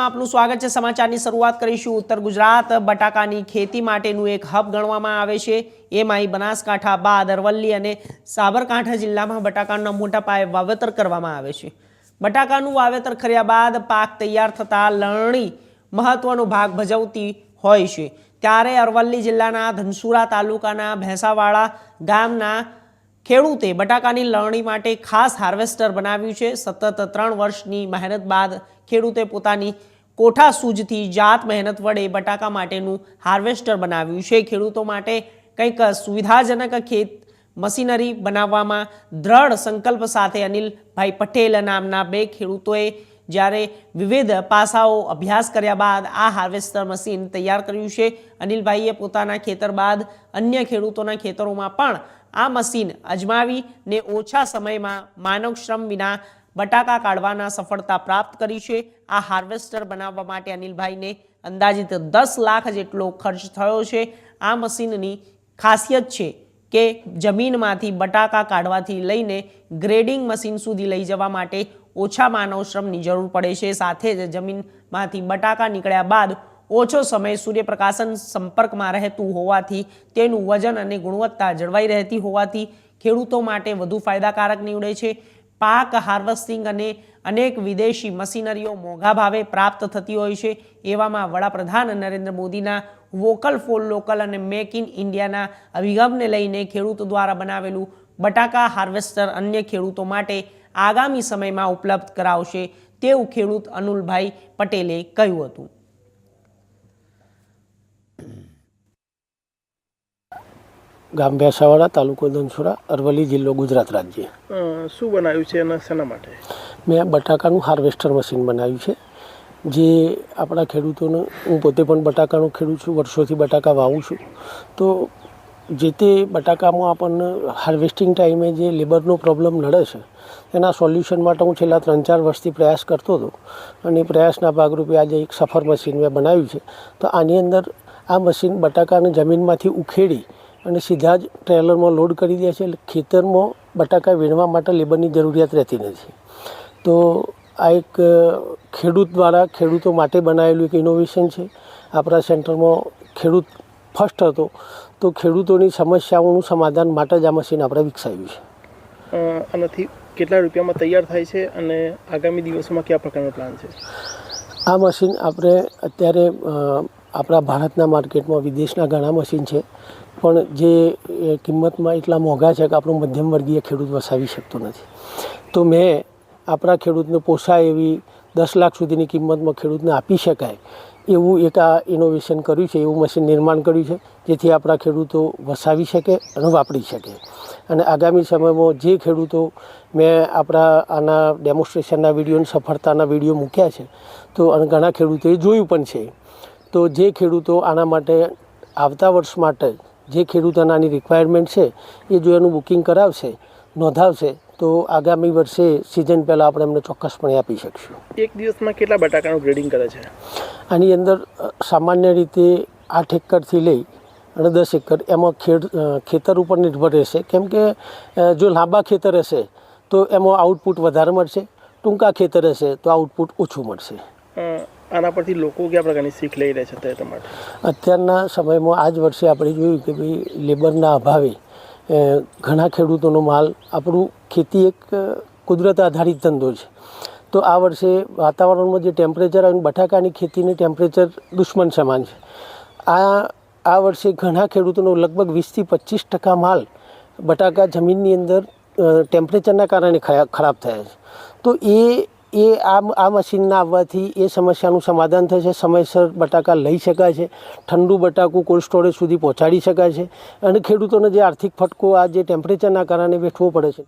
આપનું સ્વાગત છે. સમાચારની શરૂઆત કરીશું. ઉત્તર ગુજરાત, બટાકાની ખેતી માટેનું એક હબ ગણવામાં આવે છે. એમાંય બનાસકાંઠા, બાદ, અરવલ્લી અને સાબરકાંઠા જિલ્લામાં બટાકાના મોટા પાયે વાવેતર કરવામાં આવે છે. બટાકાનું વાવેતર કર્યા બાદ પાક તૈયાર થતાં લણણી મહત્વનો ભાગ ભજવતી હોય છે. ત્યારે અરવલ્લી જિલ્લાના ધનસુરા તાલુકાના ભેંસાવાડા ગામના ખેડૂતે બટાકાની લણણી માટે ખાસ હાર્વેસ્ટર બનાવ્યું છે. સતત ત્રણ વર્ષની મહેનત બાદ ખેડૂતે પોતાની કોઠા સૂજથી જાત મહેનત વડે બટાકા માટેનું હાર્વેસ્ટર બનાવ્યું છે. ખેડૂતો માટે કંઈક સુવિધાજનક ખેત મશીનરી બનાવવામાં દ્રઢ સંકલ્પ સાથે અનિલભાઈ પટેલ નામના બે ખેડૂતોએ જ્યારે વિવિધ પાસાઓ અભ્યાસ કર્યા બાદ આ હાર્વેસ્ટર મશીન તૈયાર કર્યું છે. અનિલભાઈએ પોતાના ખેતર બાદ અન્ય ખેડૂતોના ખેતરોમાં પણ આ મશીન અજમાવીને ઓછા સમયમાં માનવ શ્રમ વિના બટાકા કાઢવાના સફળતા પ્રાપ્ત કરી છે. આ હાર્વેસ્ટર બનાવવા માટે અનિલભાઈને અંદાજિત દસ લાખ જેટલો ખર્ચ થયો છે. આ મશીનની ખાસિયત છે કે જમીનમાંથી બટાકા કાઢવાથી લઈને ગ્રેડિંગ મશીન સુધી લઈ જવા માટે ઓછા માનવ શ્રમની જરૂર પડે છે. સાથે જ જમીનમાંથી બટાકા નીકળ્યા બાદ ઓછો સમય સૂર્યપ્રકાશન સંપર્કમાં રહેતું હોવાથી તેનું વજન અને ગુણવત્તા જળવાઈ રહેતી હોવાથી ખેડૂતો માટે વધુ ફાયદાકારક નીવડે છે. પાક હાર્વેસ્ટિંગ અને અનેક વિદેશી મશીનરીઓ મોંઘા ભાવે પ્રાપ્ત થતી હોય છે. એવામાં વડાપ્રધાન નરેન્દ્ર મોદીના વોકલ ફોર લોકલ અને મેક ઇન ઇન્ડિયાના અભિગમને લઈને ખેડૂતો દ્વારા બનાવેલું બટાકા હાર્વેસ્ટર અન્ય ખેડૂતો માટે આગામી સમયમાં ઉપલબ્ધ કરાવશે તેવું ખેડૂત અનુલભાઈ પટેલે કહ્યું હતું. ગામ ભેસાવાડા તાલુકો ધનસુરા અરવલ્લી જિલ્લો ગુજરાત રાજ્ય. શું બનાવ્યું છે અને શેના માટે? મેં બટાકાનું હાર્વેસ્ટર મશીન બનાવ્યું છે. જે આપણા ખેડૂતોને હું પોતે પણ બટાકાનો ખેડૂત છું વર્ષોથી બટાકા વાવું છું. તો જે તે બટાકામાં આપણને હાર્વેસ્ટિંગ ટાઈમે જે લેબરનો પ્રોબ્લેમ નડે છે એના સોલ્યુશન માટે હું છેલ્લા ત્રણ ચાર વર્ષથી પ્રયાસ કરતો હતો. અને પ્રયાસના ભાગરૂપે આજે એક સફર મશીન મેં બનાવ્યું છે. તો આની અંદર આ મશીન બટાકાને જમીનમાંથી ઉખેડી અને સીધા જ ટ્રેલરમાં લોડ કરી દે છે એટલે ખેતરમાં બટાકા વીણવા માટે લેબરની જરૂરિયાત રહેતી નથી. તો આ એક ખેડૂત દ્વારા ખેડૂતો માટે બનાવેલું એક ઇનોવેશન છે. આપણા સેન્ટરમાં ખેડૂત ફર્સ્ટ હતો. તો ખેડૂતોની સમસ્યાઓનું સમાધાન માટે જ આ મશીન આપણે વિકસાવ્યું છે. આનાથી કેટલા રૂપિયામાં તૈયાર થાય છે અને આગામી દિવસોમાં કયા પ્રકારનો પ્લાન છે? આ મશીન આપણે અત્યારે આપણા ભારતના માર્કેટમાં વિદેશના ઘણા મશીન છે. પણ જે કિંમતમાં એટલા મોંઘા છે કે આપણું મધ્યમ વર્ગીય ખેડૂત વસાવી શકતો નથી. તો મેં આપણા ખેડૂતને પોસાય એવી દસ લાખ સુધીની કિંમતમાં ખેડૂતને આપી શકાય એવું એક આ ઇનોવેશન કર્યું છે, એવું મશીન નિર્માણ કર્યું છે, જેથી આપણા ખેડૂતો વસાવી શકે અને વાપરી શકે. અને આગામી સમયમાં જે ખેડૂતો મેં આપણા આના ડેમોન્સ્ટ્રેશનના વીડિયો સફળતાના વીડિયો મૂક્યા છે, તો અને ઘણા ખેડૂતોએ જોયું પણ છે. તો જે ખેડૂતો આના માટે આવતા વર્ષ માટે જે ખેડૂતોને આની રિક્વાયરમેન્ટ છે એ જો એનું બુકિંગ કરાવશે નોંધાવશે તો આગામી વર્ષે સિઝન પહેલાં આપણે એમને ચોક્કસપણે આપી શકીશું. એક દિવસમાં કેટલા બટાકાનું ગ્રેડિંગ કરે છે? આની અંદર સામાન્ય રીતે આઠ એકરથી લઈ અને દસ એકર એમાં ખેડ ખેતર ઉપર નિર્ભર રહેશે. કેમ કે જો લાંબા ખેતર હશે તો એમાં આઉટપુટ વધારે મળશે. ટૂંકા ખેતર હશે તો આઉટપુટ ઓછું મળશે. આના પરથી લોકો કયા પ્રકારની શીખ લઈ રહ્યા છે તે માટે અત્યારના સમયમાં આ જ વર્ષે આપણે જોયું કે ભાઈ લેબરના અભાવે ઘણા ખેડૂતોનો માલ, આપણું ખેતી એક કુદરત આધારિત ધંધો છે. તો આ વર્ષે વાતાવરણમાં જે ટેમ્પરેચર આવ્યું બટાકાની ખેતીની ટેમ્પરેચર દુશ્મન સમાન છે. આ આ વર્ષે ઘણા ખેડૂતોનો લગભગ વીસથી પચીસ ટકા માલ બટાકા જમીનની અંદર ટેમ્પરેચરના કારણે ખરાબ થયા છે. તો એ એ આ આ મશીનના આવવાથી એ સમસ્યાનું સમાધાન થશે સમયસર બટાકા લઈ શકાય છે. ઠંડુ બટાકું કોલ્ડ સ્ટોરેજ સુધી પહોંચાડી શકાય છે. અને ખેડૂતોને જે આર્થિક ફટકો, આ જે ટેમ્પરેચરના કારણે વેઠવો પડે છે.